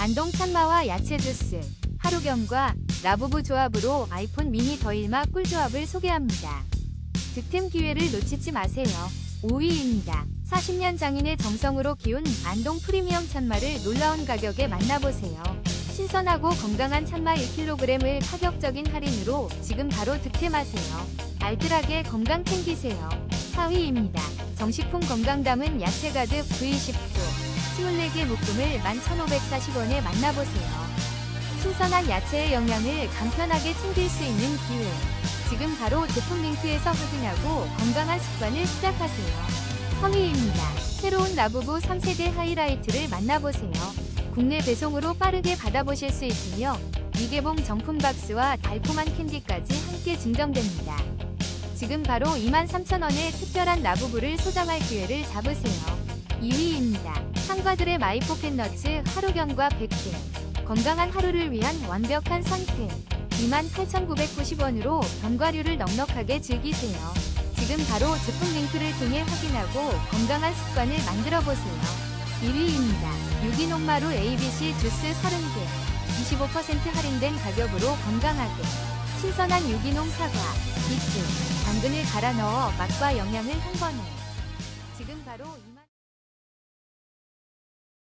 안동 참마와 야채 주스, 하루경과 라부부 조합으로 아이폰 미니 더일마 꿀조합을 소개합니다. 득템 기회를 놓치지 마세요. 5위입니다. 40년 장인의 정성으로 키운 안동 프리미엄 참마를 놀라운 가격에 만나보세요. 신선하고 건강한 참마 1kg을 파격적인 할인으로 지금 바로 득템하세요. 알뜰하게 건강 챙기세요. 4위입니다. 정식품 건강 담은 야채 가득 V10도 24개 묶음을 11,540원에 만나보세요. 신선한 야채의 영양을 간편하게 챙길 수 있는 기회. 지금 바로 제품 링크에서 확인하고 건강한 습관을 시작하세요. 3위입니다. 새로운 라부부 3세대 하이라이트를 만나보세요. 국내 배송으로 빠르게 받아보실 수 있으며 미개봉 정품 박스와 달콤한 캔디까지 함께 증정됩니다. 지금 바로 23,000원의 특별한 라부부를 소장할 기회를 잡으세요. 2위입니다. 상과들의 마이포켓너츠 하루경과 백회 건강한 하루를 위한 완벽한 선택 28,990원으로 견과류를 넉넉하게 즐기세요. 지금 바로 제품 링크를 통해 확인하고 건강한 습관을 만들어 보세요. 1위입니다. 유기농마루 ABC 주스 30개 25% 할인된 가격으로 건강하게 신선한 유기농 사과, 비트, 당근을 갈아 넣어 맛과 영양을 한 번에 지금 바로 2만